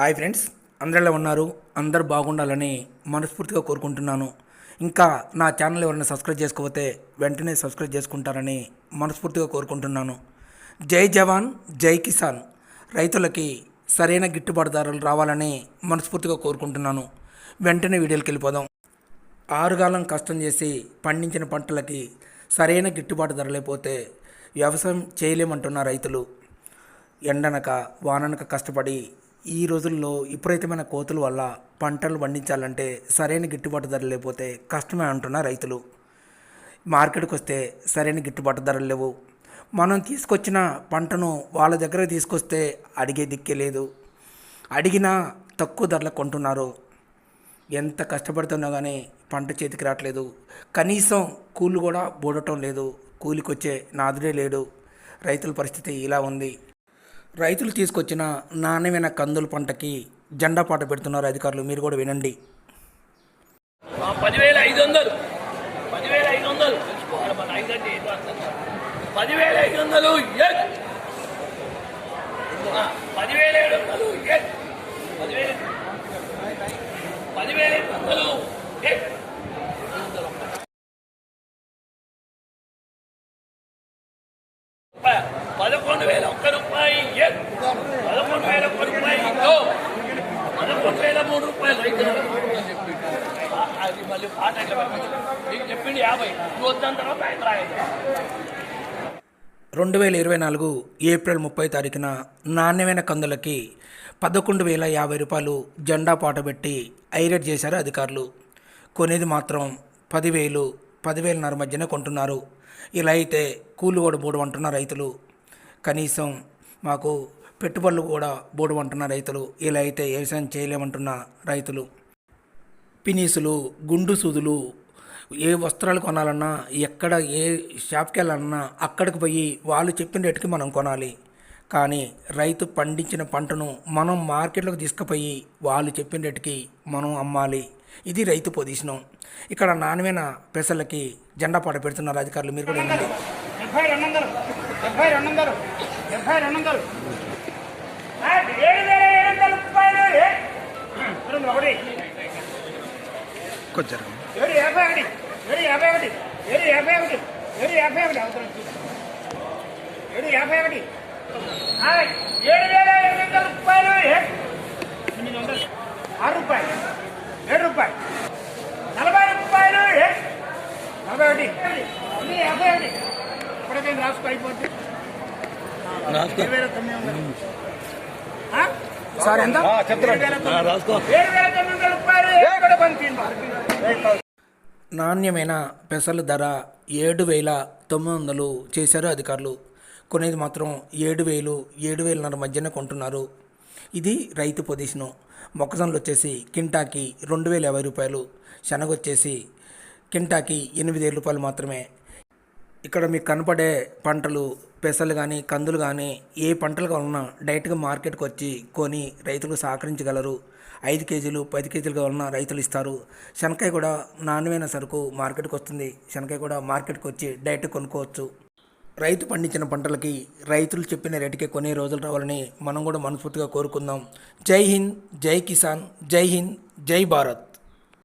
Hi friends అందరిలో ఉన్నారు అందరు బాగుండాలని మనస్ఫూర్తిగా కోరుకుంటున్నాను. ఇంకా నా ఛానల్ ఎవరైనా సబ్స్క్రైబ్ చేసుకోకపోతే వెంటనే సబ్స్క్రైబ్ చేసుకుంటారని మనస్ఫూర్తిగా కోరుకుంటున్నాను. జై జవాన్ జై కిసాన్. రైతులకి సరైన గిట్టుబాటు ధరలు రావాలని మనస్ఫూర్తిగా కోరుకుంటున్నాను. వెంటనే వీడియోకి వెళ్ళిపోదాం. ఆరుగాలం కష్టం చేసి పండించిన పంటలకి సరైన గిట్టుబాటు ధర లేకపోతే వ్యవసాయం చేయలేమంటున్న రైతులు. ఎండనక వాననక కష్టపడి ఈ రోజుల్లో విపరీతమైన కోతుల వల్ల పంటలు పండించాలంటే సరైన గిట్టుబాటు ధర లేకపోతే కష్టమే అంటున్న రైతులు. మార్కెట్కి వస్తే సరైన గిట్టుబాటు ధరలు లేవు. మనం తీసుకొచ్చిన పంటను వాళ్ళ దగ్గర తీసుకొస్తే అడిగే దిక్కే లేదు. అడిగినా తక్కువ ధరలకు కొంటున్నారు. ఎంత కష్టపడుతున్నా కానీ పంట చేతికి రావట్లేదు కనీసం కూలి కూడా బోడటం లేదు. కూలికొచ్చే నాదుడే లేడు. రైతుల పరిస్థితి ఇలా ఉంది. రైతులు తీసుకొచ్చిన నాణ్యమైన కందుల పంటకి జెండా పాట పెడుతున్నారు అధికారులు. మీరు కూడా వినండి. పదివేల ఐదు వందలు పదివేల ఐదు వందలు పదివేల ఐదు వందలు పదివేల ఏడు వందలు పదివేల పదివేల ఐదు వందలు పదకొండు వేల ఒక్క రూపాయి పదకొండు వేల ఒక్క రూపాయి పదకొండు వేల మూడు రూపాయలు. అది మళ్ళీ పాట ఎట్లా నీకు చెప్పింది యాభై. నువ్వు వద్దాని తర్వాత ఆయన రాయదు రెండు వేల ఇరవై నాలుగు ఏప్రిల్ ముప్పై తారీఖున నాణ్యమైన కందులకి పదకొండు వేల యాభై రూపాయలు జెండా పాటబెట్టి ఐరేట్ చేశారు అధికారులు. కొనేది మాత్రం పదివేలు పదివేలన్నర మధ్యనే కొంటున్నారు. ఇలా అయితే కూలి కూడా బోడు అంటున్న రైతులు. కనీసం మాకు పెట్టుబడులు కూడా బోడు అంటున్న రైతులు. ఇలా అయితే వ్యవసాయం చేయలేమంటున్న రైతులు. పినీసులు గుండు సూదులు ఏ వస్త్రాలు కొనాలన్నా ఎక్కడ ఏ షాప్కి వెళ్ళాలన్నా అక్కడికి పోయి వాళ్ళు చెప్పిన రేటుకి మనం కొనాలి. కానీ రైతు పండించిన పంటను మనం మార్కెట్లోకి తీసుకుపోయి వాళ్ళు చెప్పిన రేటుకి మనం అమ్మాలి. ఇది రైతు పొజిషను. ఇక్కడ నాణ్యమైన పెసలకి జెండా పాట పెడుతున్నారు అధికారులు. మీరు కూడా కొంచెం ఆరు రూపాయలు. ఏడు రూపాయలు. నలభై రూపాయలు? నలభై ఒకటి. ఇది యాభై ఒకటి. ఇప్పటికైనా రాసుకో అయిపోతుంది ఏడు వేల తొమ్మిది వందలు. ఆ? సార్ ఎంత? ఏడు వేల తొమ్మిది ఏడు వేల తొమ్మిది వందల రూపాయలు ఎక్కడ పంపింది నాణ్యమైన పెసల ధర ఏడు వేల తొమ్మిది వందలు చేశారు అధికారులు. కొనేది మాత్రం ఏడు వేలు ఏడు వేలన్నర మధ్యన కొంటున్నారు. ఇది రైతు పొజిషను. మొక్కజొన్నలు వచ్చేసి కింటాకి రెండు వేల యాభై రూపాయలు శనగ వచ్చేసి కింటాకి ఎనిమిది వేల రూపాయలు మాత్రమే. ఇక్కడ మీకు కనపడే పంటలు పెసలు కానీ కందులు కానీ ఏ పంటలు కావాలన్నా డైరెక్ట్గా మార్కెట్కి వచ్చి కొని రైతులకు సహకరించగలరు. ఐదు కేజీలు పది కేజీలు కావాలన్నా రైతులు ఇస్తారు. శనక్కాయ కూడా నాణ్యమైన సరుకు మార్కెట్కి వస్తుంది. శనక్కాయ కూడా మార్కెట్కి వచ్చి డైరెక్ట్ కొనుక్కోవచ్చు. రైతు పండించిన పంటలకి రైతులు చెప్పిన రేటుకే కొన్ని రోజులు రావాలని మనం కూడా మనస్ఫూర్తిగా కోరుకుందాం. జై హింద్ జై కిసాన్ జై హింద్ జై భారత్.